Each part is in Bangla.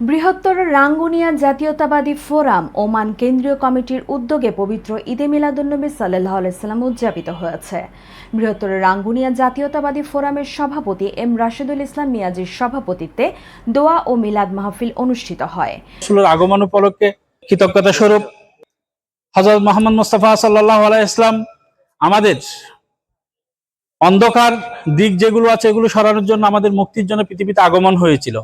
বৃহত্তর রাঙ্গুনিয়া জাতীয়তাবাদী ফোরাম ওমান কেন্দ্রীয় কমিটির উদ্যোগে পবিত্র ঈদে মিলাদুন্নবী সাল্লাহ আলাইসাল্লাম উদযাপিত হয়েছে। বৃহত্তর রাঙ্গুনিয়া জাতীয়তাবাদী ফোরামের সভাপতি এম রাশেদুল ইসলাম মিয়াজির সভাপতিত্বে দোয়া ও মিলাদ মাহফিল অনুষ্ঠিত হয়। আগমন উপলক্ষে কৃতজ্ঞতা স্বরূপ হজরত মোহাম্মদ মুস্তাফা সাল্লাহ ইসলাম আমাদের অন্ধকার দিক যেগুলো আছে, এগুলো সরানোর জন্য আমাদের মুক্তির জন্য পৃথিবীতে আগমন হয়েছিল।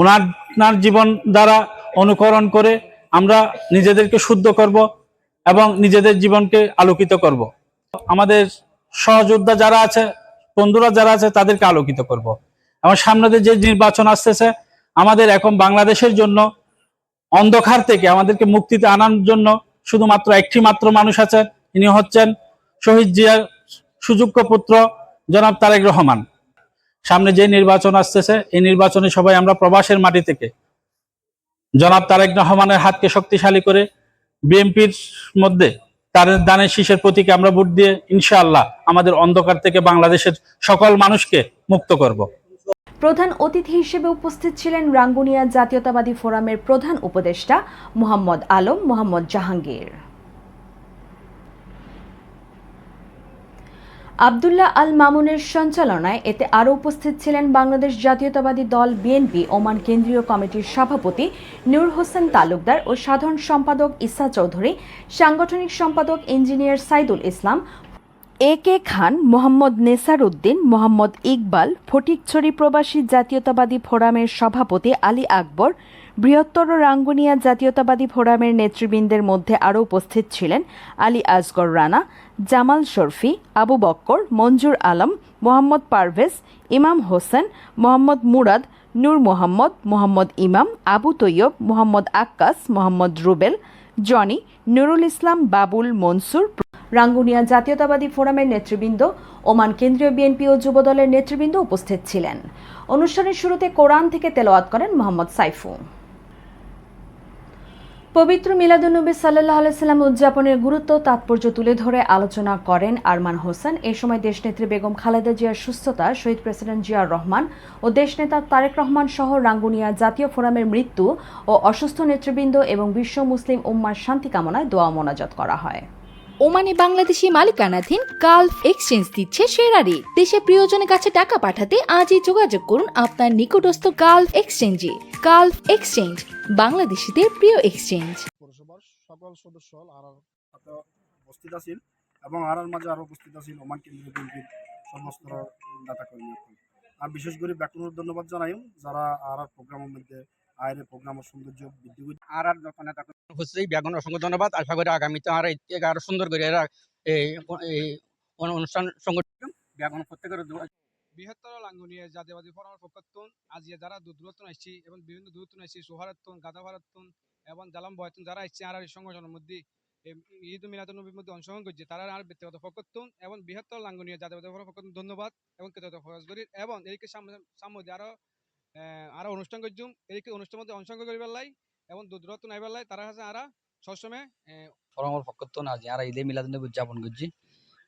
ওনার জীবন দ্বারা অনুকরণ করে আমরা নিজেদেরকে শুদ্ধ করব এবং নিজেদের জীবনকে আলোকিত করব। আমাদের সহযোদ্ধা যারা আছে, বন্ধুরা যারা আছে, তাদেরকে আলোকিত করব। এবং সামনে যে নির্বাচন আসতেছে, আমাদের এখন বাংলাদেশের জন্য অন্ধকার থেকে, আমাদেরকে মুক্তিতে আনার জন্য শুধুমাত্র একটি মাত্র মানুষ আছে, ইনি হচ্ছেন শহীদ জিয়ার সুযোগ্য পুত্র জনাব তারেক রহমান। সামনে যে নির্বাচন আসতেছে, এই নির্বাচনে সবাই আমরা প্রবাসের মাটি থেকে। জনাব তারেক রহমানের হাতকে শক্তিশালী করে বিএনপির মধ্যে তার দানের শীষের প্রতীকে আমরা ভোট দিয়ে ইনশাআল্লাহ আমাদের অন্ধকার থেকে বাংলাদেশের সকল মানুষকে মুক্ত করব। প্রধান অতিথি হিসেবে উপস্থিত ছিলেন রাঙ্গুনিয়া জাতীয়তাবাদী ফোরামের প্রধান উপদেষ্টা মোহাম্মদ আলম মোহাম্মদ জাহাঙ্গীর। আবদুল্লাহ আল মামুনের সঞ্চালনায় এতে আরও উপস্থিত ছিলেন বাংলাদেশ জাতীয়তাবাদী দল, বিএনপি, ওমান কেন্দ্রীয় কমিটির সভাপতি নূর হোসেন তালুকদার ও সাধারণ সম্পাদক ইসা চৌধুরী, সাংগঠনিক সম্পাদক engineer Saidul Islam, A K Khan, Mohammad Nesar Uddin Mohammad Iqbal, Fatikchhari প্রবাসী জাতীয়তাবাদী ফোরামের সভাপতি আলী আকবর বৃহত্তর রাঙ্গুনিয়া জাতীয়তাবাদী ফোরামের নেতৃবৃন্দের মধ্যে আরও উপস্থিত ছিলেন আলী আজগর রানা, জামাল শরফি, আবু বক্কর, মঞ্জুর আলম, মোহাম্মদ পারভেজ, ইমাম হোসেন, মোহাম্মদ মুরাদ, নূর মোহাম্মদ মোহাম্মদ ইমাম, আবু তৈয়ব, মোহাম্মদ আক্কাস, মোহাম্মদ রুবেল, জনি, নুরুল ইসলাম, বাবুল মনসুর রাঙ্গুনিয়া জাতীয়তাবাদী ফোরামের নেতৃবৃন্দ, ওমান কেন্দ্রীয় বিএনপি ও যুবদলের নেতৃবৃন্দ উপস্থিত ছিলেন। অনুষ্ঠানের শুরুতে কোরআন থেকে তেলাওয়াত করেন মোহাম্মদ সাইফু। পবিত্র মিলাদুন্নবী সাল্লাহ আলাইসাল্লাম উদযাপনের গুরুত্ব তাৎপর্য তুলে ধরে আলোচনা করেন আরমান হোসেন। এ সময় দেশনেত্রী বেগম খালেদা জিয়ার সুস্থতা, শহীদ প্রেসিডেন্ট জিয়ার রহমান ও দেশনেতা তারেক রহমান সহ রাঙ্গুনিয়া জাতীয় ফোরামের মৃত্যু ও অসুস্থ নেতৃবৃন্দ এবং বিশ্ব মুসলিম উম্মার শান্তি কামনায় দোয়া মোনাজাত করা হয়। ওমানে বাংলাদেশি মালিকানাধীন গালফ এক্সচেঞ্জ দিচ্ছে সেরা রেট দেশে প্রিয়জনের কাছে টাকা পাঠাতে আজই যোগাযোগ করুন আপনার নিকটস্থ গালফ এক্সচেঞ্জে। গালফ এক্সচেঞ্জ বাংলাদেশিদের প্রিয় এক্সচেঞ্জ পৌরসভার সকল সদস্য আর সাথে উপস্থিত আছেন এবং আর মাঝে আরও উপস্থিত আছেন ওমান কেন্দ্রীয় বিএনপির সমস্ত নেতা কর্মী আর বিশেষ করে ব্যাকুণের ধন্যবাদ জানাই। যারা আর আর প্রোগ্রামের মধ্যে আয়ের প্রোগ্রামের সৌন্দর্য বৃদ্ধি করছে আর আর যত নেতা হচ্ছে ব্যাগন অসংখ্য ধন্যবাদ। আশা করি আগামীতে আর আরও সুন্দর করে এরা এই অনুষ্ঠান সংগঠন ব্যাগন প্রত্যেকের দোয়া- বৃহত্তর লাঙ্গুনিয়া জাতীয়বাদী ফোরামের পক্ষত্তন আজিয়া যারা দূরত্ব আসছি এবং বিভিন্ন দূরত্ব আসছি সোহারাত্তন গাদাভারাত্তন এবং জালাম বয়তন যারা আসছে আর সংগঠনের মধ্যে ঈদ মিলাদুল নবীর মধ্যে অংশগ্রহণ করছে। তারা আর ব্যক্তিগত পক্ষত্তন এবং বৃহত্তর লাঙ্গুনিয়া জাতীয়বাদী ফোরাম পক্ষত্তন ধন্যবাদ এবং কৃতজ্ঞতা প্রকাশ করি এবং এদিকে সামনে আরও আরও অনুষ্ঠান করছুম। এদিকে অনুষ্ঠানের মধ্যে অংশগ্রহণ করিবার লাই এবং দূরত্ব নাইবার লাই তারা কাছে আরা সবসময় ফরমর পক্ষ না যে আর ঈদে মিলাদুন্নবী উদযাপন করছি।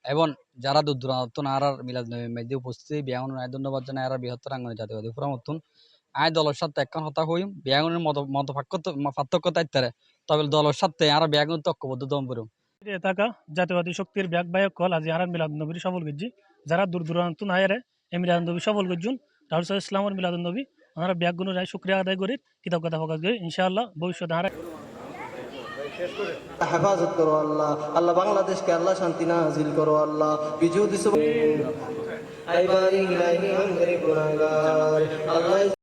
এবং যারা দূর দূরান্ত আর আর মিলাদুন্নবীর মধ্যে উপস্থিত ব্যাগন আয় ধন্যবাদ জানাই আর বৃহত্তর আঙ্গনে জাতীয়বাদী ফোরাম অতুন আয় দলের সাথে একখান হতা হই ব্যাগনের মত মত পার্থক্য তাইতারে তবে দলের সাথে আর ব্যাগন তক্কবদ্ধ দম করুম থাকা জাতীয়বাদী শক্তির ব্যাগ বায়ক কল আজি হারান মিলাদ নবীর সফল গজ্জি। যারা দূর দূরান্ত এরে এই মিলাদ নবী সফল গজ্জুন। রাহুল সাহ ইসলামের মিলাদ নবী ওনারা ব্যাগ গুণ রায় শুক্রিয়া আদায় করি, কৃতজ্ঞতা প্রকাশ করি। ইনশাআল্লাহ ভবিষ্যতে হারা হেফাজত করো আল্লাহ। আল্লাহ বাংলাদেশকে আল্লাহ শান্তি না হাজিল করো আল্লাহ। বিজু দিস আল্লাহ